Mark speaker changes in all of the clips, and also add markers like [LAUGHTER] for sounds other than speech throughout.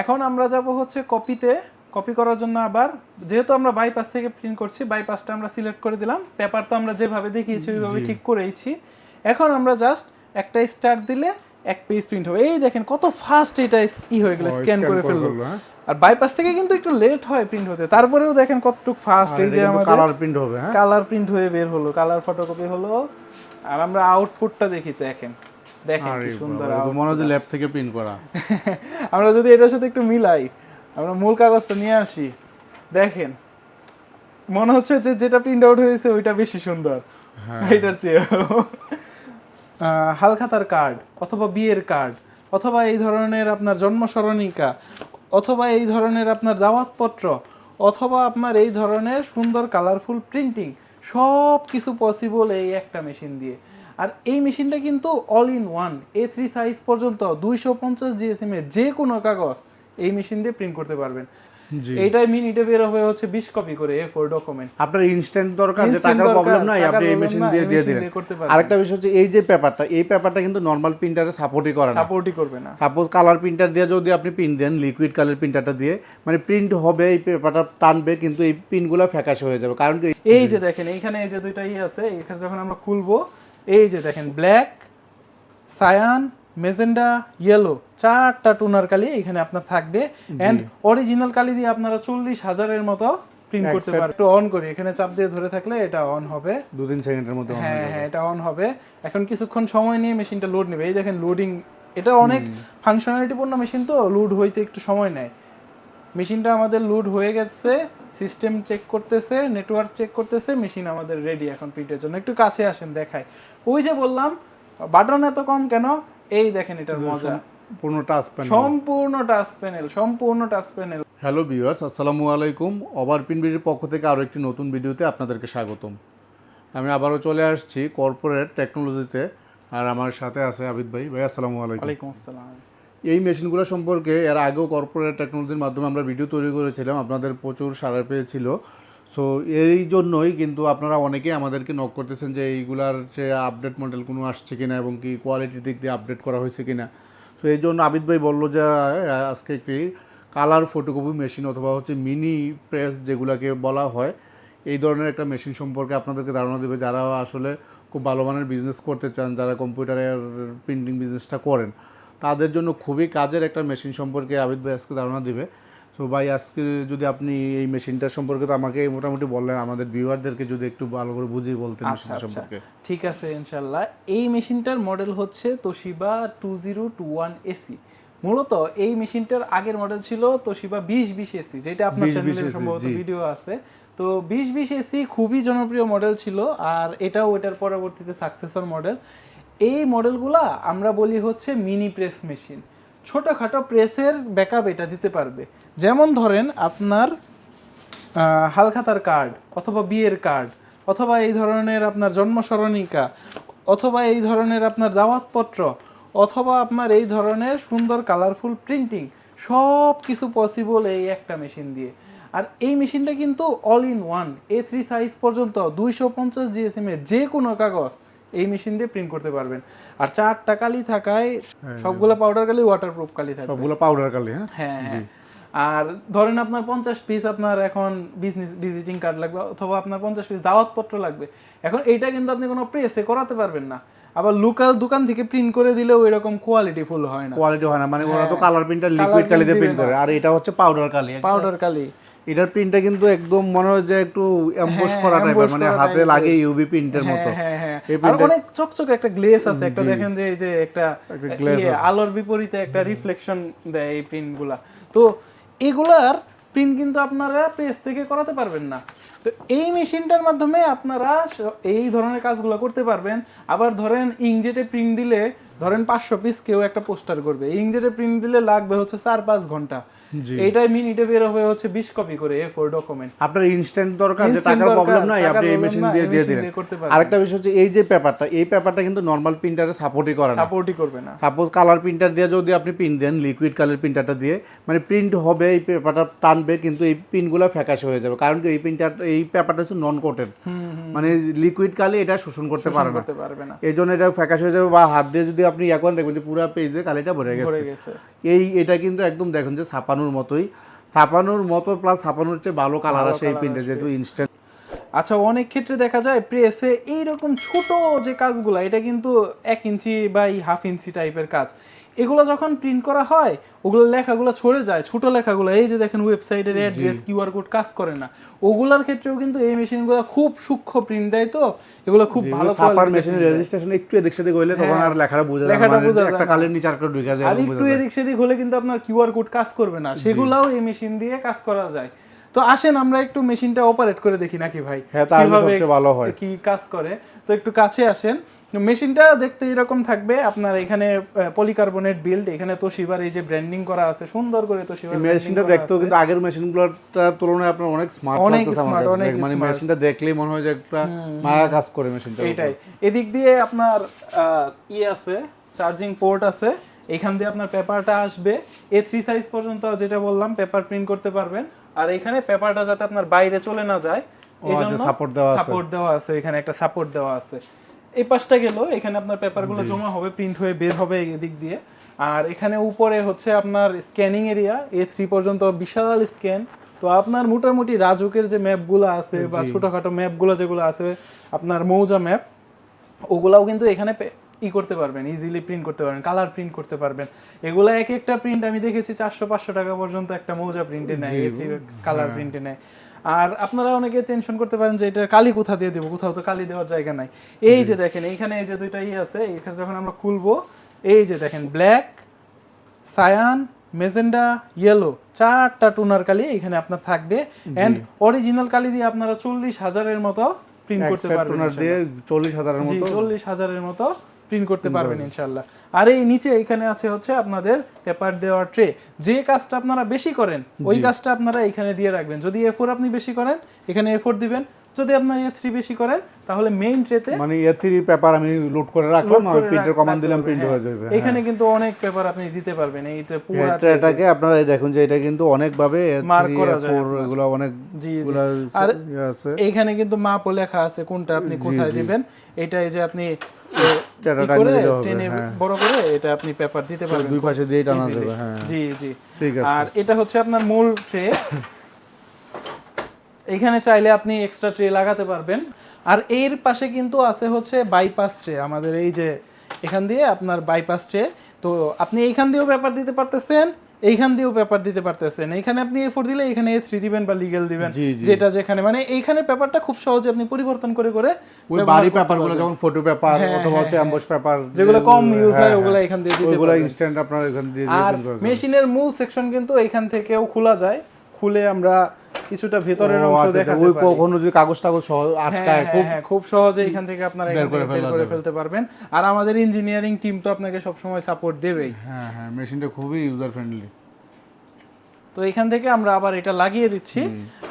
Speaker 1: এখন আমরা যাব হচ্ছে কপিতে কপি করার জন্য আবার যেহেতু আমরা বাইপাস থেকে প্রিন্ট করছি বাইপাসটা আমরা সিলেক্ট করে দিলাম পেপার তো আমরা যেভাবে দেখিয়েছি ওইভাবে ঠিক করেইছি। এখন আমরা জাস্ট একটা স্টার দিলে এক পেজ প্রিন্ট হবে। এই দেখেন কত ফাস্ট এটা ই হয়ে গেল স্ক্যান করে ফেলল।
Speaker 2: হ্যাঁ।
Speaker 1: আর বাইপাস থেকে কিন্তু একটু লেট হয় প্রিন্ট হতে। তারপরেও দেখেন কতটুক ফাস্ট এই যে আমাদের
Speaker 2: কালার প্রিন্ট হবে হ্যাঁ।
Speaker 1: কালার প্রিন্ট হয়ে বের হলো কালার ফটোকপি হলো। আর আমরা আউটপুটটা দেখি তো দেখেন। দেখেন কি সুন্দর।
Speaker 2: মনে হয় ল্যাব থেকে প্রিন্ট করা। [LAUGHS]
Speaker 1: আমরা যদি এটার সাথে একটু মিলাই আমরা মূল কাগজটা নিয়ে আসি। দেখেন মনে হচ্ছে যে যেটা প্রিন্ট আউট হয়েছে ওইটা বেশি সুন্দর।
Speaker 2: হ্যাঁ।
Speaker 1: এটার চেয়ে হালখাতার কার্ড অথবা বিয়ের কার্ড অথবা এই ধরনের আপনার জন্ম স্মরণিকা অথবা এই ধরনের আপনার দাওয়াতপত্র অথবা আপনার এই ধরনের সুন্দর কালারফুল প্রিন্টিং সব কিছু পসিবল এই একটা মেশিন দিয়ে। আর এই মেশিনটা কিন্তু all in one A three size পর্যন্ত দুইশো পঞ্চাশ জিএসএম এর যে কোনো কাগজ এই মেশিন দিয়ে প্রিন্ট করতে পারবেন। এইটাই মিনিটে বের হবে হচ্ছে বিশ কপি করে ডকুমেন্ট
Speaker 2: আপনার ইনস্ট্যান্ট দরকার যে টাকার প্রবলেম নাই আপনি এই মেশিন দিয়ে দিয়ে দিলেন। আরেকটা বিষয় হচ্ছে এই যে পেপারটা এই পেপারটা কিন্তু নর্মাল প্রিন্টারে সাপোর্টই করে না।
Speaker 1: সাপোর্টই করবে না।
Speaker 2: সাপোজ কালার প্রিন্টার দিয়ে যদি আপনি প্রিন্ট দেন লিকুইড কালার প্রিন্টারটা দিয়ে মানে প্রিন্ট হবে এই পেপারটা টানবে কিন্তু এই পিনগুলো ফ্যাকাশে হয়ে যাবে। কারণ
Speaker 1: এই যে দেখেন এইখানে এই যে দুইটা ই আছে এখানে যখন আমরা খুলবো এই যে দেখেন ব্ল্যাক সায়ান মেজেন্ডা ইয়েলো চারটা টুনার কালি এখানে আপনার থাকবে। এন্ড অরিজিনাল কালি দিয়ে আপনারা চল্লিশ হাজারের মতো প্রিন্ট করতে পারবেন। একটু অন করি এখানে চাপ দিয়ে ধরে থাকলে এটা অন হবে।
Speaker 2: দু তিন সেকেন্ডের মধ্যে হ্যাঁ
Speaker 1: হ্যাঁ এটা অন হবে। এখন কিছুক্ষণ সময় নিয়ে মেশিনটা লোড নেবে। এই দেখেন লোডিং এটা অনেক ফাংশনালিটি পূর্ণ মেশিন তো লোড হইতে একটু সময় নেয়। মেশিনটা আমাদের লোড হয়ে গেছে সিস্টেম চেক করতেছে নেটওয়ার্ক চেক করতেছে মেশিন আমাদের রেডি এখন প্রিন্টের জন্য। একটু কাছে আসেন দেখাই ওই যে বললাম বাটন এত কম কেন? এই দেখেন এটার মজা।
Speaker 2: পূর্ণ টাচ প্যানেল
Speaker 1: সম্পূর্ণ টাচ প্যানেল সম্পূর্ণ টাচ প্যানেল
Speaker 2: হ্যালো ভিউয়ার্স আসসালামু আলাইকুম। ওভারপিন বিডির পক্ষ থেকে আরও একটি নতুন ভিডিওতে আপনাদেরকে স্বাগতম। আমি আবারও চলে আসছি কর্পোরেট টেকনোলজিতে আর আমার সাথে আছে আবিদ ভাই। ভাই আসসালামু আলাইকুম।
Speaker 1: ওয়ালাইকুম আসসালাম।
Speaker 2: এই মেশিনগুলো সম্পর্কে এর আগেও কর্পোরেট টেকনোলজির মাধ্যমে আমরা ভিডিও তৈরি করেছিলাম, আপনাদের প্রচুর সাড়া পেয়েছিল। সো এই জন্যই কিন্তু আপনারা অনেকেই আমাদেরকে নক করতেছেন যে এইগুলার যে আপডেট মডেল কোনো আসছে কিনা এবং কি কোয়ালিটির দিক দিয়ে আপডেট করা হয়েছে কিনা। তো এই জন্য আবিদ ভাই বলল যে, আজকে একটি কালার ফটোকপি মেশিন অথবা হচ্ছে মিনি প্রেস যেগুলোকে বলা হয়, এই ধরনের একটা মেশিন সম্পর্কে আপনাদেরকে ধারণা দেবে যারা আসলে খুব ভালো মানের বিজনেস করতে চান, যারা কম্পিউটারের প্রিন্টিং বিজনেসটা করেন। তাদের জন্য খুবই কাজের একটা মেশিন সম্পর্কে আবিদ ভাই আজকে ধারণা দিবে। তো ভাই আজকে যদি আপনি এই মেশিনটার সম্পর্কে তো আমাকে মোটামুটি বললেন আমাদের ভিউয়ারদেরকে যদি একটু ভালো করে বুঝিয়ে বলতেন
Speaker 1: আচ্ছা আচ্ছা।
Speaker 2: সম্পর্কে।
Speaker 1: ঠিক আছে ইনশাল্লাহ এই মেশিনটার মডেল হচ্ছে Toshiba two zero two one AC মূলত এই মেশিনটার আগের মডেল ছিল তোশিবা বিশ বিশ এসি যেটা আপনার চ্যানেলে সম্ভবত ভিডিও আছে। তো বিশ বিশ এসি খুবই জনপ্রিয় মডেল ছিল আর এটাও এটার পরবর্তীতে সাকসেসর মডেল এই মডেলগুলা আমরা বলি হচ্ছে মিনি প্রেস মেশিন। ছোটোখাটো প্রেসের ব্যাকআপ এটা দিতে পারবে। যেমন ধরেন আপনার হালখাতার কার্ড অথবা বিয়ের কার্ড অথবা এই ধরনের আপনার জন্ম স্মরণিকা অথবা এই ধরনের আপনার দাওয়াতপত্র অথবা আপনার এই ধরনের সুন্দর কালারফুল প্রিন্টিং সব কিছু পসিবল এই একটা মেশিন দিয়ে। আর এই মেশিনটা কিন্তু all in one A three size পর্যন্ত, দুইশো পঞ্চাশ জিএসএম এর যে কোনো কাগজ এই মেশিন দিয়ে প্রিন্ট করতে পারবেন। আর চারটা কালি থাকায় সবগুলো পাউডার কালি ওয়াটারপ্রুফ কালি থাকবে।
Speaker 2: সবগুলো পাউডার কালি হ্যাঁ?
Speaker 1: হ্যাঁ। হ্যাঁ। আর ধরেন আপনার পঞ্চাশ পিস আপনার এখন বিজনেস ভিজিটিং কার্ড লাগবে অথবা আপনার পঞ্চাশ পিস দাওয়াতপত্র লাগবে। এখন এইটা কিন্তু আপনি কোনো প্রেসে করাতে পারবেন না। আবার লোকাল দোকান থেকে প্রিন্ট করে দিলেও এরকম কোয়ালিটি ফুল হয় না।
Speaker 2: কোয়ালিটি হয় না মানে ওরা তো কালার প্রিন্টার লিকুইড কালি দিয়ে
Speaker 1: print
Speaker 2: প্রিন্ট করে। আর এটা হচ্ছে পাউডার কালি
Speaker 1: পাউডার কালি।
Speaker 2: এটার প্রিন্টটা কিন্তু একদম মনে হয় যে একটু এমবোস
Speaker 1: হ্যাঁ,
Speaker 2: করা টাইপের মানে হাতে লাগে ইউভি প্রিন্টের মতো।
Speaker 1: হ্যাঁ হ্যাঁ।
Speaker 2: এই
Speaker 1: আর অনেক চকচকে একটা গ্লেস আছে একটা দেখেন যে এই যে একটা ইয়ে, আলোর বিপরীতে একটা রিফ্লেকশন দেয় এই প্রিন্টগুলা তো এগুলার প্রিন্ট কিন্তু আপনারা প্রেস থেকে করাতে পারবেন না। তো এই মেশিনটার মাধ্যমে আপনারা এই ধরনের কাজগুলো করতে পারবেন। আবার ধরেন ইংজেটে প্রিন্ট দিলে ধরেন পাঁচশো পিস কেউ একটা পোস্টার করবে। ইংজেটে প্রিন্ট দিলে লাগবে হচ্ছে চার পাঁচ
Speaker 2: ঘণ্টা।
Speaker 1: এইটাই মিনিটে বের হবে হচ্ছে বিশ কপি করে এ ফোর ডকুমেন্ট
Speaker 2: আপনার ইনস্ট্যান্ট দরকার যে টাকার প্রবলেম নাই আপনি এই মেশিন দিয়ে দিয়ে দিলেন। আরেকটা বিষয় হচ্ছে এই যে পেপারটা এই পেপারটা কিন্তু নর্মাল প্রিন্টারে সাপোর্টই করে না।
Speaker 1: সাপোর্টই করবে না।
Speaker 2: সাপোজ কালার প্রিন্টার দিয়ে যদি আপনি প্রিন্ট দেন লিকুইড কালার প্রিন্টারটা দিয়ে মানে প্রিন্ট হবে এই পেপারটা টানবে কিন্তু এই ফ্যাকাশে হয়ে যাবে। কারণ কি এই প্রিন্টার এই পেপারটা হচ্ছে নন কোটেড মানে লিকুইড কালে এটা শোষণ করতে
Speaker 1: পারবে না।
Speaker 2: এই জন্য এটা ফ্যাকাশ হয়ে যাবে বা হাত দিয়ে যদি আপনি এখন দেখবেন যে পুরো পেজে কালিটা ভরে গেছে। এই এটা কিন্তু একদম দেখুন যে ছাপানোর মতোই। ছাপানোর মতো প্লাস ছাপানোর চেয়ে ভালো কালার আসে এই প্রিন্টে যেহেতু ইনস্ট্যান্ট
Speaker 1: আচ্ছা অনেক ক্ষেত্রে দেখা যায় প্রেসে এইরকম ছোট যে কাজগুলো এটা কিন্তু এক ইঞ্চি বা এই হাফ ইঞ্চি টাইপের কাজ। এগুলো যখন প্রিন্ট করা হয় ওগুলো লেখাগুলো ছড়ে যায় ছোট লেখাগুলো এই যে দেখেন ওয়েবসাইটের অ্যাড্রেস কিউআর কোড কাজ করে না। ওগুলোর ক্ষেত্রেও কিন্তু এই মেশিনগুলো খুব সূক্ষ্ম প্রিন্ট দেয় তো এগুলো খুব ভালো
Speaker 2: ছাপার মেশিনের রেজিস্ট্রেশন একটু এদিক সেদিক হইলে তখন
Speaker 1: হ্যাঁ।
Speaker 2: আর লেখাটা বোঝা যায় না। একটা কালের নিচে আর ঢুকে যায়
Speaker 1: আর একটু এদিক সেদিক হলে কিন্তু আপনার কিউআর কোড কাজ করবে না। সেগুলাও এই মেশিন দিয়ে কাজ করা যায়। তো আসেন আমরা একটু মেশিনটা অপারেট করে দেখি নাকি ভাই?
Speaker 2: হ্যাঁ, তাহলে সবচেয়ে ভালো হয়।
Speaker 1: কি কাজ করে? তো একটু কাছে আসেন। মেশিনটা দেখতে এরকম থাকবে। আপনার এখানে পলিকার্বনেট বিল্ড এখানে তোশিবার এই যে ব্র্যান্ডিং করা আছে সুন্দর করে তোশিবার
Speaker 2: এই মেশিনটা দেখতেও কিন্তু আগের মেশিনগুলোর তুলনায় আপনার অনেক স্মার্ট
Speaker 1: অনেক
Speaker 2: আমার
Speaker 1: অনেক
Speaker 2: মানে মেশিনটা দেখলেই মনে হয় যে একটা মায়া কাজ করে মেশিনটা
Speaker 1: এইটাই এদিক দিয়ে আপনার ই আছে চার্জিং পোর্ট আছে। এখান দিয়ে আপনার পেপারটা আসবে। এ থ্রি সাইজ পর্যন্ত যেটা বললাম পেপার প্রিন্ট করতে পারবেন। আর এখানে পেপারটা যাতে আপনার বাইরে চলে না যায় এই জন্য
Speaker 2: support দেওয়া আছে।
Speaker 1: সাপোর্ট দেওয়া আছে। এখানে একটা সাপোর্ট দেওয়া আছে। এই পাশটা গেল এখানে আপনার পেপারগুলো জমা হবে প্রিন্ট হয়ে বের হবে এদিক দিয়ে। আর এখানে উপরে হচ্ছে আপনার স্ক্যানিং এরিয়া এ থ্রি পর্যন্ত বিশাল স্ক্যান তো আপনার মোটামুটি রাজুকের যে ম্যাপগুলো আছে বা ছোটখাটো ম্যাপগুলো যেগুলো আছে আপনার মৌজা ম্যাপ ওগুলাও কিন্তু এখানে ই করতে পারবেন ইজিলি প্রিন্ট করতে পারবেন কালার প্রিন্ট করতে পারবেন। এগুলা এক একটা প্রিন্ট আমি দেখেছি চারশো পাঁচশো টাকা পর্যন্ত একটা মৌজা প্রিন্টে নেয় কালার প্রিন্টে নেয়। আর আপনারা অনেকে টেনশন করতে পারেন যে এটা কালি কোথা দিয়ে দেবো? কোথাও তো কালি দেওয়ার জায়গা নাই। এই যে দেখেন এইখানে এই যে দুইটা ই আছে এখানে যখন আমরা খুলবো এই যে দেখেন ব্ল্যাক সায়ান মেজেন্ডা ইয়েলো চারটা টুনার কালি এখানে আপনার থাকবে। এন্ড অরিজিনাল কালি দিয়ে আপনারা চল্লিশ হাজারের মতো প্রিন্ট করতে পারবেন
Speaker 2: চল্লিশ হাজারের মতো।
Speaker 1: চল্লিশ হাজারের মতো প্রিন্ট করতে পারবেন ইনশাল্লাহ আর এই নিচে এখানে আছে হচ্ছে আপনাদের পেপার দেওয়ার ট্রে যে কাজটা আপনারা বেশি করেন ওই কাজটা আপনারা এখানে দিয়ে রাখবেন। যদি এ ফোর আপনি বেশি করেন এখানে এ ফোর দিবেন। যদি আপনার এ থ্রি বেশি করেন তাহলে মেইন ট্রেতে
Speaker 2: মানে এ থ্রি পেপার আমি লোড করে রাখলাম আমি প্রিন্টের কমান্ড দিলাম প্রিন্ট হয়ে যাবে হ্যাঁ।
Speaker 1: এখানে কিন্তু অনেক পেপার আপনি দিতে পারবেন। এইতে পুরো
Speaker 2: এটা এটাকে আপনারা এই দেখুন যে এটা কিন্তু অনেকভাবে
Speaker 1: Mark করা যায়
Speaker 2: ফোর এগুলো অনেক
Speaker 1: জি আর
Speaker 2: আছে।
Speaker 1: এইখানে কিন্তু মাপও লেখা আছে কোনটা আপনি কোথায় দিবেন। এটাই যে আপনি টেনে
Speaker 2: হ্যাঁ।
Speaker 1: বড় করে এটা আপনি পেপার দিতে পারবেন
Speaker 2: দুই পাশে দিয়েই টানা যাবে হ্যাঁ।
Speaker 1: জি জি।
Speaker 2: ঠিক আছে।
Speaker 1: আর এটা হচ্ছে আপনার মূল ট্রে। এখানে চাইলে আপনি এক্সট্রা ট্রে লাগাতে পারবেন। আর এর পাশে কিন্তু আছে হচ্ছে বাইপাস ট্রে। আমাদের এই যে এখান দিয়ে আপনার বাইপাস ট্রে। তো আপনি এইখান দিয়েও পেপার দিতে পারতেছেন এইখান দিয়েও পেপার দিতে পারতেছেন। এইখানে আপনি এ ফোর দিলে এখানে এ থ্রি দিবেন বা লিগেল দিবেন। যেটা যেখানে মানে এইখানে পেপারটা খুব সহজে আপনি পরিবর্তন করে করে
Speaker 2: ওই বাড়ি
Speaker 1: করতে পেপারগুলো
Speaker 2: যেমন ফটো পেপার
Speaker 1: হ্যাঁ,
Speaker 2: অথবা হচ্ছে অ্যাম্বস পেপার
Speaker 1: যেগুলো কম ইউজ হয় ওগুলো এখান দিয়ে দিতে ওগুলো
Speaker 2: ইনস্ট্যান্ট আপনার এখান দিয়ে
Speaker 1: আর। মেশিনের মূল সেকশন কিন্তু এখান থেকেও খোলা যায়। খুলে আমরা কিছুটা ভেতরের অংশ
Speaker 2: আচ্ছা, আচ্ছা, ওই
Speaker 1: পারি।
Speaker 2: কখনো যদি কাগজ টাগজ সহ
Speaker 1: হ্যাঁ,
Speaker 2: আটকায়
Speaker 1: হ্যাঁ,
Speaker 2: খুব
Speaker 1: হ্যাঁ, খুব সহজে এখান থেকে আপনারা
Speaker 2: বের করে।
Speaker 1: ফেলতে পারবেন। আর আমাদের ইঞ্জিনিয়ারিং টিম তো আপনাকে সবসময় সাপোর্ট দেবেই।
Speaker 2: হ্যাঁ হ্যাঁ মেশিনটা খুবই ইউজার ফ্রেন্ডলি
Speaker 1: তো এখান থেকে আমরা আবার এটা লাগিয়ে দিচ্ছি।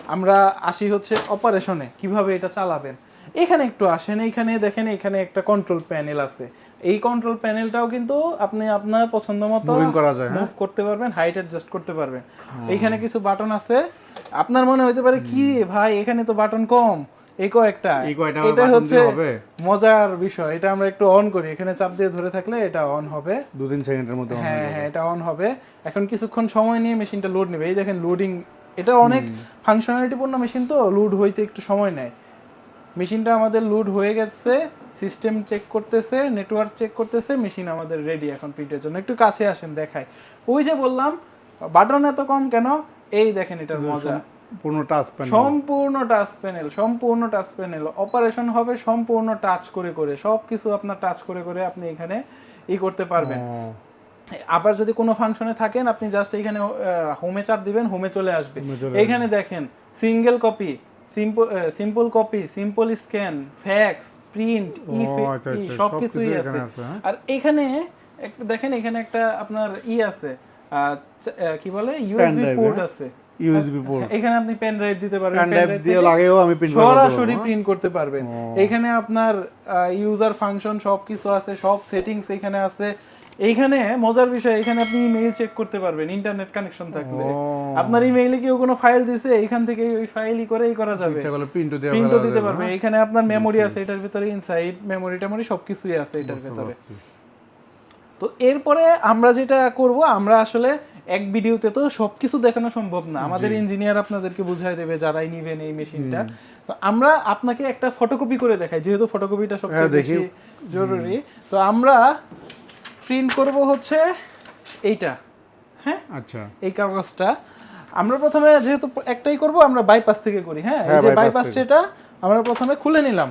Speaker 1: আমরা আসি হচ্ছে অপারেশনে কীভাবে এটা চালাবেন। এখানে একটু আসেন এখানে দেখেন এখানে একটা কন্ট্রোল প্যানেল আছে। এই কন্ট্রোল প্যানেলটাও কিন্তু আপনি আপনার পছন্দ মতো
Speaker 2: করা যায়, হ্যাঁ?
Speaker 1: মুভ করতে পারবেন হাইট অ্যাডজাস্ট করতে পারবেন। এইখানে কিছু বাটন আছে। আপনার মনে হইতে পারে কি ভাই এখানে তো বাটন কম। এই কয়েকটা। এটা হচ্ছে মজার বিষয়। এটা আমরা একটু অন করি। এখানে চাপ দিয়ে ধরে থাকলে এটা অন হবে।
Speaker 2: দু তিন সেকেন্ডের মধ্যে হয়ে
Speaker 1: হ্যাঁ হ্যাঁ এটা অন হবে। এখন কিছুক্ষণ সময় নিয়ে মেশিনটা লোড নেবে। এই দেখেন লোডিং এটা অনেক ফাংশনালিটি পূর্ণ মেশিন তো লোড হইতে একটু সময় নেয়। মেশিনটা আমাদের লোড হয়ে গেছে সিস্টেম চেক করতেছে নেটওয়ার্ক চেক করতেছে মেশিন আমাদের রেডি এখন প্রিন্টের জন্য। একটু কাছে আসেন দেখাই। ওই যে বললাম বাটন এত কম কেন? এই দেখেন এটার মজা।
Speaker 2: পূর্ণ টাচ প্যানেল
Speaker 1: সম্পূর্ণ টাচ প্যানেল সম্পূর্ণ টাচ প্যানেল অপারেশন হবে সম্পূর্ণ টাচ করে করে। সব কিছু আপনার টাচ করে করে আপনি এখানে ই করতে পারবেন। আবার যদি কোনো ফাংশনে থাকেন আপনি জাস্ট এখানে হোমে চাপ দিবেন হোমে চলে আসবে। এখানে দেখেন single copy simple simple copy simple scan fax print ই সব কিছুই আছে।
Speaker 2: হ্যাঁ?
Speaker 1: আর এখানে একটা দেখেন এখানে একটা আপনার ই আছে কি বলে? ইউএসবি পোর্ট
Speaker 2: হ্যাঁ?
Speaker 1: আছে।
Speaker 2: ইউএসবি পোর্ট
Speaker 1: এখানে আপনি পেন ড্রাইভ দিতে পারবেন। Pen
Speaker 2: ড্রাইভ দিয়ে আমি প্রিন্ট
Speaker 1: সরাসরি প্রিন্ট করতে পারবেন। এখানে আপনার ইউজার ফাংশন সবকিছু আছে সব সেটিংস এখানে আছে। এইখানে মজার বিষয় এখানে আপনি ইমেইল চেক করতে পারবেন ইন্টারনেট কানেকশন থাকলে। আপনার ইমেইলে কেউ কোনো ফাইল দিছে এখান থেকে ওই ফাইলই করেই করা যাবে।
Speaker 2: প্রিন্টও
Speaker 1: প্রিন্টও দিতে পারবে? এখানে আপনার মেমোরি আছে এটার ভিতরে ইনসাইড মেমোরি টেমোরি সবকিছুই আছে এটার ভিতরে। তো এরপরে আমরা যেটা করব আমরা আসলে এক ভিডিওতে তো সবকিছু দেখানো সম্ভব না। আমাদের ইঞ্জিনিয়ার আপনাদেরকে বুঝাই দেবে যারাই নিবেন এই মেশিনটা তো আমরা আপনাকে একটা ফটোকপি করে দেখাই যেহেতু ফটোকপিটা সবচেয়ে
Speaker 2: হ্যাঁ,
Speaker 1: বেশি জরুরি। তো আমরা প্রিন্ট করব হচ্ছে এইটা হ্যাঁ?
Speaker 2: আচ্ছা।
Speaker 1: এই কাগজটা। আমরা প্রথমে যেহেতু একটাই করব আমরা বাইপাস থেকে করি হ্যাঁ? এই
Speaker 2: হ্যাঁ,
Speaker 1: যে বাইপাস এটা আমরা প্রথমে খুলে নিলাম।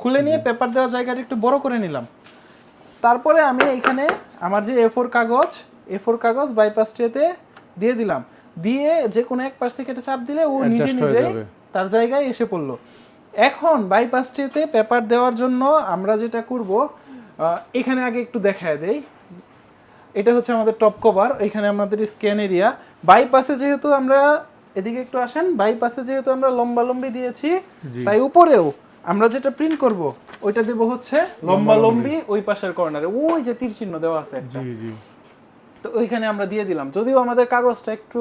Speaker 1: খুলে নিয়ে পেপার দেওয়ার জায়গাটা একটু বড় করে নিলাম। তারপরে আমি এখানে আমার যে এ ফোর কাগজ এ ফোর কাগজ বাইপাস ট্রেতে দিয়ে দিলাম। দিয়ে যে কোনো এক পাশ থেকে এটা চাপ দিলে ও নিজে নিজে তার জায়গায় এসে পড়ল। এখন বাইপাস ট্রেতে পেপার দেওয়ার জন্য আমরা যেটা করব এখানে আগে একটু দেখায় দেই। এটা হচ্ছে আমাদের টপ কভার এখানে আমাদের স্ক্যান এরিয়া বাইপাসে যেহেতু আমরা এদিকে একটু আসেন বাইপাসে যেহেতু আমরা লম্বা লম্বি দিয়েছি তাই উপরেও আমরা যেটা প্রিন্ট করব ওইটা দেব হচ্ছে লম্বা লম্বি ওই পাশের কর্নারে ওই যে তীর চিহ্ন দেওয়া আছে একটা।
Speaker 2: জি জি।
Speaker 1: তো ওইখানে আমরা দিয়ে দিলাম। যদিও আমাদের কাগজটা একটু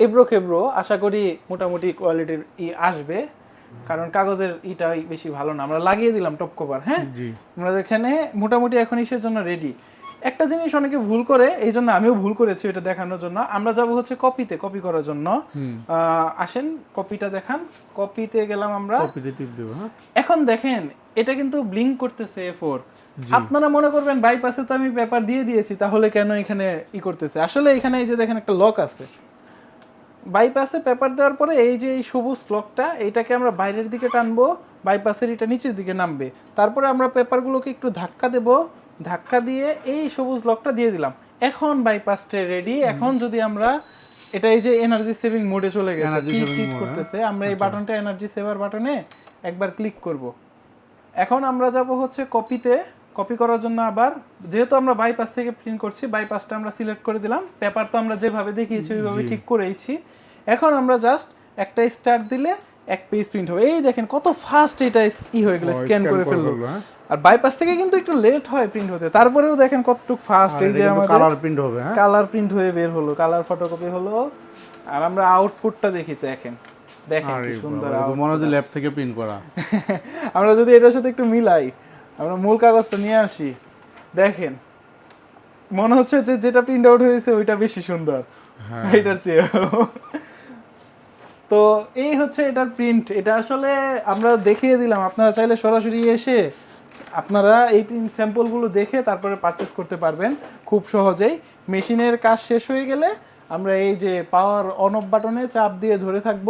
Speaker 1: এবড়ো খেবড়ো আশা করি মোটামুটি কোয়ালিটির ই আসবে। কারণ কাগজের ইটাই বেশি ভালো না। আমরা লাগিয়ে দিলাম টপ কভার হ্যাঁ? আমরা এখানে মোটামুটি এখন ইসের জন্য রেডি একটা জিনিস অনেকে ভুল করে এই জন্য আমিও ভুল করেছি এটা দেখানোর জন্য। আমরা যাব হচ্ছে কপিতে কপি করার জন্য। আসেন কপিটা দেখান। কপিতে গেলাম আমরা।
Speaker 2: কপিতে টিপ দেবো হ্যাঁ।
Speaker 1: এখন দেখেন এটা কিন্তু ব্লিঙ্ক করতেছে এ ফোর আপনারা মনে করবেন বাইপাসে তো আমি পেপার দিয়ে দিয়েছি তাহলে কেন এখানে ই করতেছে? আসলে এখানে এই যে দেখেন একটা লক আছে। বাইপাসে পেপার দেওয়ার পরে এই যে এই সবুজ লকটা এইটাকে আমরা বাইরের দিকে টানবো বাইপাসের এটা নিচের দিকে নামবে। তারপরে আমরা পেপারগুলোকে একটু ধাক্কা দেব ধাক্কা দিয়ে এই সবুজ লকটা দিয়ে দিলাম। এখন বাইপাসটা রেডি এখন যদি আমরা এটা এই যে এনার্জি সেভিং মোডে চলে গেছে
Speaker 2: mode,
Speaker 1: করতেছে আমরা এই বাটনটা এনার্জি সেভার বাটনে একবার ক্লিক করব। এখন আমরা যাব হচ্ছে কপিতে কপি করার জন্য আবার যেহেতু আমরা বাইপাস থেকে প্রিন্ট করছি বাইপাসটা আমরা সিলেক্ট করে দিলাম। পেপার তো আমরা যেভাবে দেখিয়েছি ওইভাবে ঠিক করেইছি। এখন আমরা জাস্ট একটা স্টার্ট দিলে এক পেজ প্রিন্ট হবে। এই দেখেন কত ফাস্ট এটা ই হয়ে গেল স্ক্যান করে ফেলল।
Speaker 2: হ্যাঁ।
Speaker 1: আর বাইপাস থেকে কিন্তু একটু লেট হয় প্রিন্ট হতে। তারপরেও দেখেন কতটুক ফাস্ট এই যে আমাদের
Speaker 2: কালার প্রিন্ট হবে হ্যাঁ?
Speaker 1: কালার প্রিন্ট হয়ে বের হলো কালার ফটোকপি হলো। আর আমরা আউটপুটটা দেখি দেখেন। দেখেন কি সুন্দর
Speaker 2: মনে হচ্ছে ল্যাব থেকে প্রিন্ট করা। [LAUGHS]
Speaker 1: আমরা যদি এটার সাথে একটু মিলাই আমরা মূল কাগজটা নিয়ে আসি। দেখেন মনে হচ্ছে যে যেটা প্রিন্ট আউট হয়েছে ওইটা বেশি সুন্দর।
Speaker 2: হ্যাঁ।
Speaker 1: এটার চেয়ে তো এই হচ্ছে এটার প্রিন্ট এটা আসলে আমরা দেখিয়ে দিলাম। আপনারা চাইলে সরাসরি এসে আপনারা এই প্রিন্ট স্যাম্পলগুলো দেখে তারপরে পারচেস করতে পারবেন। খুব সহজেই। মেশিনের কাজ শেষ হয়ে গেলে আমরা এই যে পাওয়ার অন অফ বাটনে চাপ দিয়ে ধরে থাকব।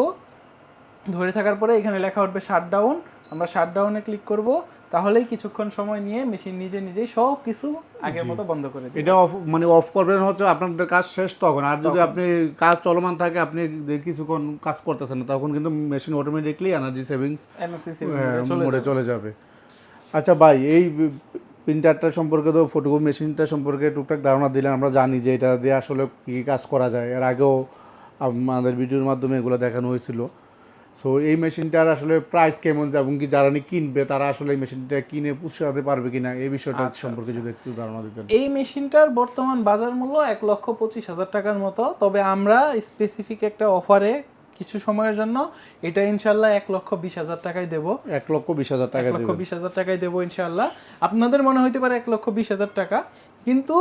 Speaker 1: ধরে থাকার পরে এখানে লেখা উঠবে শাটডাউন আমরা শাটডাউনে ক্লিক করব। তাহলেই কিছুক্ষণ সময় নিয়ে মেশিন নিজে নিজেই সব কিছু আগের মতো বন্ধ করে দিবে।
Speaker 2: এটা অফ মানে অফ করবেন হচ্ছে আপনাদের কাজ শেষ তখন। আর যদি আপনি কাজ চলমান থাকে আপনি কিছুক্ষণ কাজ করতেছেন না তখন কিন্তু মেশিন অটোমেটিকলি এনার্জি সেভিংস মোডে চলে যাবে। আচ্ছা ভাই এই প্রিন্টারটা সম্পর্কে তো ফটোকপি মেশিনটা সম্পর্কে টুকটাক ধারণা দিলেন আমরা জানি যে এটা দিয়ে আসলে কী কী কাজ করা যায়। এর আগেও আমাদের ভিডিওর মাধ্যমে এগুলো দেখানো হয়েছিল। সো এই মেশিনটার আসলে প্রাইস কেমন এবং কি যারা কিনবে তারা আসলে এই মেশিনটা কিনে পুষাতে পারবে কিনা এই বিষয়টা সম্পর্কে যদি একটু ধারণা দিতেন।
Speaker 1: এই মেশিনটার বর্তমান বাজার মূল্য এক লক্ষ পঁচিশ হাজার টাকার মতো। তবে আমরা স্পেসিফিক একটা অফারে কিছু সময়ের জন্য এটা ইনশাল্লাহ এক লক্ষ বিশ হাজার টাকায় দেবো।
Speaker 2: এক লক্ষ বিশ হাজার টাকা
Speaker 1: এক
Speaker 2: লক্ষ
Speaker 1: বিশ হাজার টাকায় দেবো ইনশাল্লাহ আপনাদের মনে হইতে পারে এক লক্ষ বিশ হাজার টাকা। কিন্তু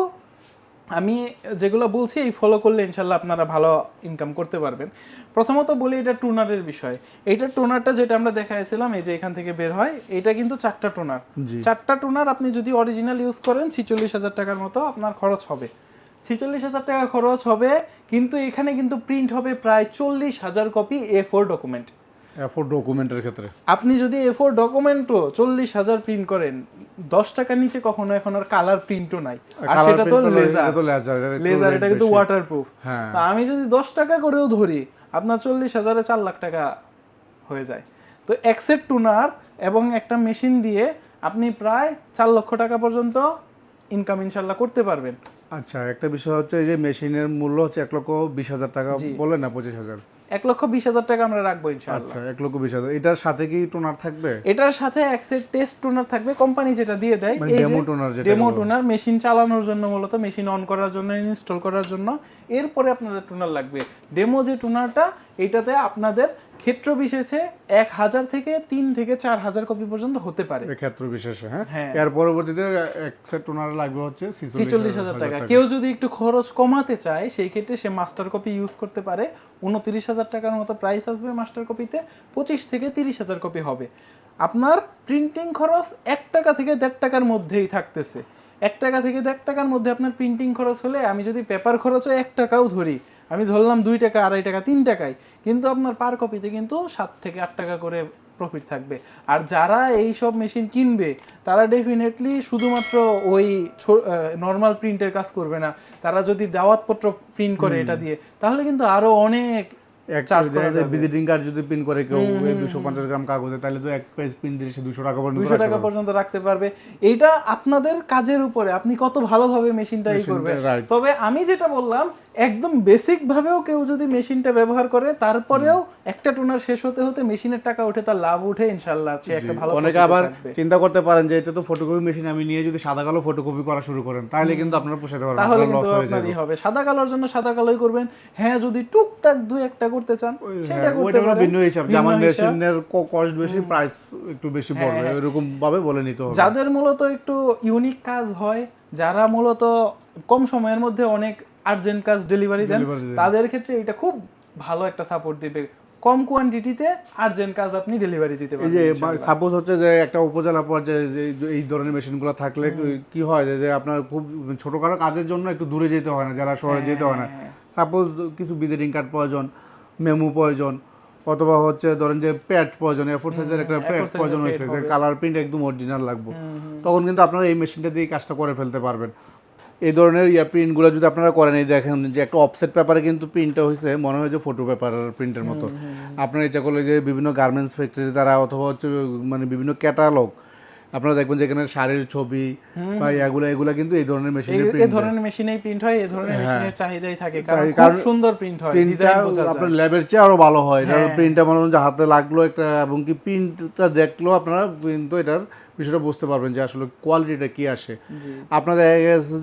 Speaker 1: আমি যেগুলো বলছি এই ফলো করলে ইনশাল্লাহ আপনারা ভালো ইনকাম করতে পারবেন। প্রথমত বলি এটা টোনারের বিষয়। এইটা টোনারটা যেটা আমরা দেখাইছিলাম এই যে এখান থেকে বের হয় এটা কিন্তু চারটা টোনার। চারটা টোনার আপনি যদি অরিজিনাল ইউজ করেন ছিচল্লিশ হাজার টাকার মতো আপনার খরচ হবে। ছিচল্লিশ হাজার টাকা খরচ হবে কিন্তু এখানে কিন্তু প্রিন্ট হবে প্রায় চল্লিশ হাজার copy A four document
Speaker 2: A four ডকুমেন্টের ক্ষেত্রে।
Speaker 1: আপনি যদি এ ফোর ডকুমেন্টও চল্লিশ হাজার প্রিন্ট করেন দশ টাকার নিচে কখনো এখন আর কালার প্রিন্টও নাই। আর সেটা তো লেজার
Speaker 2: লেজার এটা
Speaker 1: কিন্তু
Speaker 2: বেশি।
Speaker 1: ওয়াটারপ্রুফ
Speaker 2: হ্যাঁ।
Speaker 1: আমি যদি দশ টাকা করেও ধরি আপনার চল্লিশ হাজারে চার লাখ টাকা হয়ে যায়। তো একসেট টুনার এবং একটা মেশিন দিয়ে আপনি প্রায় চার লক্ষ টাকা পর্যন্ত ইনকাম ইনশাল্লাহ করতে পারবেন।
Speaker 2: আচ্ছা একটা বিষয় হচ্ছে এই যে মেশিনের মূল্য হচ্ছে এক লক্ষ বিশ হাজার টাকা
Speaker 1: জি।
Speaker 2: বলেন না পঁচিশ হাজার।
Speaker 1: এক লক্ষ বিশ হাজার টাকা আমরা রাখব ইনশাআল্লাহ।
Speaker 2: আচ্ছা এক লক্ষ বিশ হাজার। এটার সাথে কি টোনার থাকবে?
Speaker 1: এটার সাথে একসেট টেস্ট টোনার থাকবে। কোম্পানি যেটা দিয়ে দেয়
Speaker 2: মানে
Speaker 1: এই
Speaker 2: ডেমো টোনার যেটা
Speaker 1: ডেমো টোনার মেশিন চালানোর জন্য মূলত মেশিন অন করার জন্য ইনস্টল করার জন্য। এরপরে আপনাদের টুনার লাগবে। ডেমো যে টোনারটা এটাতে আপনাদের ক্ষেত্র বিশেষে এক হাজার থেকে তিন থেকে চার হাজার কপি পর্যন্ত হতে পারে।
Speaker 2: ক্ষেত্র বিশেষে হ্যাঁ?
Speaker 1: হ্যাঁ।
Speaker 2: এর পরবর্তীতে এক সেট টোনার লাগবে হচ্ছে
Speaker 1: ছিচল্লিশ হাজার টাকা। কেউ যদি একটু খরচ কমাতে চায় সেই ক্ষেত্রে সে মাস্টার কপি ইউজ করতে পারে। উনত্রিশ হাজার টাকার মতো প্রাইস আসবে মাস্টার কপিতে পঁচিশ থেকে তিরিশ হাজার কপি হবে। আপনার প্রিন্টিং খরচ এক টাকা থেকে দেড় টাকার মধ্যেই থাকতেছে। এক টাকা থেকে দেড় টাকার মধ্যে আপনার প্রিন্টিং খরচ হলে আমি যদি পেপার খরচও এক টাকাও ধরি আমি ধরলাম দুই টাকা আড়াই টাকা তিন টাকায় কিন্তু আপনার পার কপিতে কিন্তু সাত থেকে আট টাকা করে প্রফিট থাকবে। আর যারা এই সব মেশিন কিনবে তারা ডেফিনেটলি শুধুমাত্র ওই নর্মাল প্রিন্টের কাজ করবে না। তারা যদি দাওয়াতপত্র প্রিন্ট করে এটা দিয়ে তাহলে কিন্তু আরও অনেক
Speaker 2: ভিজিটিং কার্ড যদি পিন করে কেউ দুশো পঞ্চাশ গ্রাম কাগজে তাহলে তো এক পেজ পিন দিলে সে দুশো টাকা পর্যন্ত
Speaker 1: দুশো টাকা পর্যন্ত রাখতে পারবে। এইটা আপনাদের কাজের উপরে আপনি কত ভালোভাবে মেশিনটা ই করবেন। তবে আমি যেটা বললাম একদম বেসিক ভাবেও কেউ যদি মেশিনটা ব্যবহার করে তারপরেও একটা টোনার শেষ হতে হতে মেশিনের টাকা উঠে তার লাভ উঠে ইনশাল্লাহ সে একটা ভালো
Speaker 2: অনেকে আবার চিন্তা করতে পারেন যে এটা তো ফটোকপি মেশিন আমি নিয়ে যদি সাদা কালো ফটোকপি করা শুরু করেন তাহলে কিন্তু আপনারা পোষাতে পারবেন
Speaker 1: তাহলে
Speaker 2: লস হয়ে যাবে।
Speaker 1: হবে। সাদা কালোর জন্য সাদা কালোই করবেন। হ্যাঁ যদি টুকটাক দুই একটা করতে চান সেটা
Speaker 2: হ্যাঁ,
Speaker 1: করতে পারেন।
Speaker 2: ভিন্ন হিসাব। যে আমার
Speaker 1: ভিন্ন হিসাব। হ্যাঁ,
Speaker 2: মেশিনের কস্ট বেশি প্রাইস একটু বেশি পড়বে এরকম ভাবে বলে নিতে হবে।
Speaker 1: যাদের মূলত একটু ইউনিক কাজ হয় যারা মূলত কম সময়ের মধ্যে অনেক আর্জেন্ট কাজ ডেলিভারি দেন তাদের ক্ষেত্রে এটা খুব ভালো একটা সাপোর্ট দিবে। কম কোয়ান্টিটিতে আর্জেন্ট কাজ আপনি ডেলিভারি দিতে
Speaker 2: এই
Speaker 1: পারবেন
Speaker 2: যে সাপোজ হচ্ছে যে একটা উপজেলা পর্যায়ে যে এই ধরনের মেশিনগুলো থাকলে কি হয় যে- আপনার খুব ছোটখাটো কাজের জন্য একটু দূরে যেতে হয় না জেলা শহরে যেতে হয় না।
Speaker 1: হ্যাঁ,
Speaker 2: সাপোজ কিছু ভিজিটিং কার্ড প্রয়োজন মেমু প্রয়োজন অথবা হচ্ছে ধরেন যে প্যাড প্রয়োজন এফোর সাইজের একটা প্যাড প্রয়োজন হয়েছে যে কালার প্রিন্ট একদম অরিজিনাল লাগবে। তখন কিন্তু আপনারা এই মেশিনটা দিয়ে কাজটা করে ফেলতে পারবেন। এই ধরনের ইয়া প্রিন্টগুলো যদি আপনারা করেন এই দেখেন যে একটা অফসেট পেপারে কিন্তু প্রিন্টটা হয়েছে মনে হয় যে ফটো পেপারের প্রিন্টের মতো। আপনারা ইচ্ছা করলে যে বিভিন্ন গার্মেন্টস ফ্যাক্টরি দ্বারা অথবা হচ্ছে মানে বিভিন্ন ক্যাটালগ আপনারা দেখবেন যে এখানে শাড়ির ছবি বা এগুলো এগুলো কিন্তু এই ধরনের মেশিনের
Speaker 1: এই- এই ধরনের মেশিনেই প্রিন্ট হয় এই ধরনের মেশিনের চাহিদাই থাকে কারণ খুব সুন্দর প্রিন্ট হয় ডিজাইন বোঝা যায়।
Speaker 2: আপনার ল্যাবের চেয়ে আরও ভালো হয়। এটার
Speaker 1: হ্যাঁ।
Speaker 2: প্রিন্টটা মনে হয় হাতে লাগল একটা এবং কি প্রিন্টটা দেখল আপনারা কিন্তু এটার বিষয়টা বুঝতে পারবেন যে আসলে কোয়ালিটিটা কি আসে। আপনাদের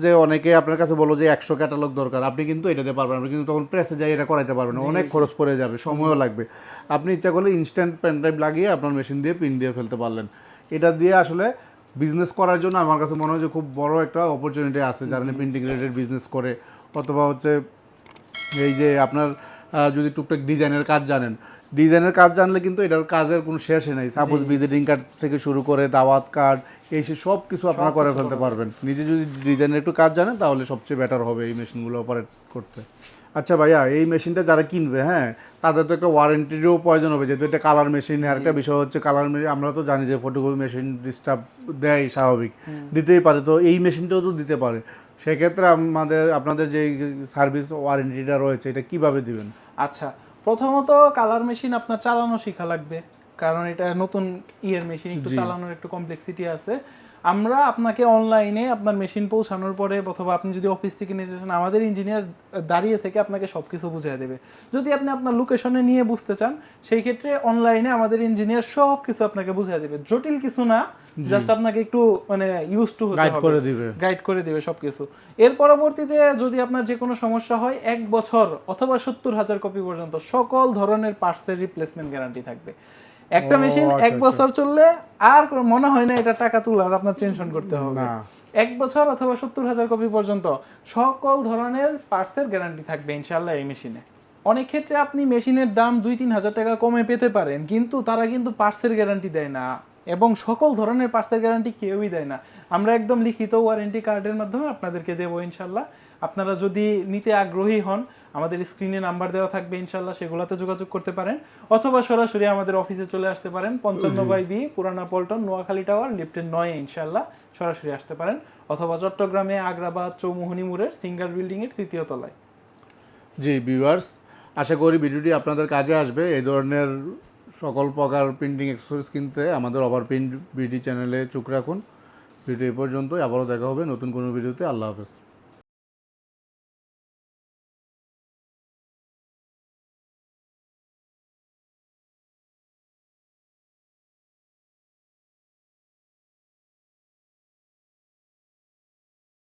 Speaker 2: যে অনেকে আপনার কাছে বলো যে একশো ক্যাটালগ দরকার আপনি কিন্তু এটা দিতে পারবেন আপনি কিন্তু তখন প্রেসে যাই এটা করাইতে পারবেন। অনেক খরচ পড়ে যাবে সময়ও লাগবে। আপনি ইচ্ছা করলে ইনস্ট্যান্ট পেন ড্রাইভ লাগিয়ে আপনার মেশিন দিয়ে প্রিন্ট দিয়ে ফেলতে পারলেন। এটা দিয়ে আসলে বিজনেস করার জন্য আমার কাছে মনে হয় যে খুব বড় একটা অপরচুনিটি আছে যারা প্রিন্টিং রিলেটেড বিজনেস করে। অথবা হচ্ছে এই যে আপনার যদি টুকটাক ডিজাইনের কাজ জানেন ডিজাইনের কাজ জানলে কিন্তু এটার কাজের কোনো শেষই নেই। সাপোজ ভিজিটিং কার্ড থেকে শুরু করে দাওয়াত কার্ড এই সে সব কিছু আপনারা করে ফেলতে পারবেন। নিজে যদি ডিজাইনের একটু কাজ জানেন তাহলে সবচেয়ে বেটার হবে এই মেশিনগুলো অপারেট করতে। আচ্ছা ভাইয়া এই মেশিনটা যারা কিনবে হ্যাঁ তাদের তো একটা ওয়ারেন্টিরও প্রয়োজন হবে। যেহেতু এটা কালার মেশিন আর একটা বিষয় হচ্ছে কালার মেশিন আমরা তো জানি যে ফটোকপি মেশিন ডিস্টার্ব দেয় স্বাভাবিক। দিতেই পারে তো এই মেশিনটাও তো দিতে পারে। সেক্ষেত্রে আমাদের আপনাদের যে সার্ভিস ওয়ারেন্টিটা রয়েছে এটা কীভাবে দিবেন?
Speaker 1: আচ্ছা প্রথমত কালার মেশিন আপনার চালানো শেখা লাগবে। কারণ এটা নতুন ইয়ের মেশিন একটু চালানোর একটু কমপ্লেক্সিটি আছে। আমরা আপনাকে অনলাইনে আপনার মেশিন পৌঁছানোর পরে অথবা আপনি যদি অফিস থেকে নিতে চান আমাদের ইঞ্জিনিয়ার দাঁড়িয়ে থেকে আপনাকে সবকিছু বুঝিয়ে দেবে। যদি আপনি আপনার লোকেশনে নিয়ে বুঝতে চান সেই ক্ষেত্রে অনলাইনে আমাদের ইঞ্জিনিয়ার সব কিছু আপনাকে বুঝিয়ে দেবে। জটিল কিছু না জাস্ট আপনাকে একটু মানে ইউজ টু
Speaker 2: গাইড করে দিবে।
Speaker 1: গাইড করে দিবে সবকিছু। এর পরবর্তীতে যদি আপনার যে কোনো সমস্যা হয় এক বছর অথবা সত্তর হাজার কপি পর্যন্ত সকল ধরনের পার্টসের রিপ্লেসমেন্ট গ্যারান্টি থাকবে। একটা মেশিন
Speaker 2: আচ্ছা,
Speaker 1: এক বছর চললে আর মনে হয় না এটা টাকা তোলার আপনার টেনশন করতে হবে। এক বছর অথবা সত্তর হাজার কপি পর্যন্ত সকল ধরনের পার্টসের গ্যারান্টি থাকবে ইনশাল্লাহ এই মেশিনে। অনেক ক্ষেত্রে আপনি মেশিনের দাম দুই তিন হাজার টাকা কমে পেতে পারেন কিন্তু তারা কিন্তু পার্টসের গ্যারান্টি দেয় না এবং সকল ধরনের পার্টসের গ্যারান্টি কেউই দেয় না। আমরা একদম লিখিত ওয়ারেন্টি কার্ডের মাধ্যমে আপনাদেরকে দেবো ইনশাল্লাহ আপনারা যদি নিতে আগ্রহী হন আমাদের স্ক্রিনে নাম্বার দেওয়া থাকবে ইনশাল্লাহ সেগুলোতে যোগাযোগ করতে পারেন। অথবা সরাসরি আমাদের অফিসে চলে আসতে পারেন পঞ্চান্ন বাই বি, পুরানা পল্টন, নোয়াখালী টাওয়ার লিফটের নয় ইনশাল্লাহ সরাসরি আসতে পারেন। অথবা চট্টগ্রামে আগ্রাবাদ, চৌমোহনী মোড়ের সিঙ্গার বিল্ডিং এর তৃতীয় তলায়।
Speaker 2: জি ভিউয়ার্স আশা করি ভিডিওটি আপনাদের কাজে আসবে। এই ধরনের সকল প্রকার প্রিন্টিং এক্সেসরিজ কিনতে আমাদের ওভার প্রিন্ট বিডি চ্যানেলে চোখ রাখুন। ভিডিও এই পর্যন্ত আবারও দেখা হবে নতুন কোনো ভিডিওতে। আল্লাহ হাফেজ।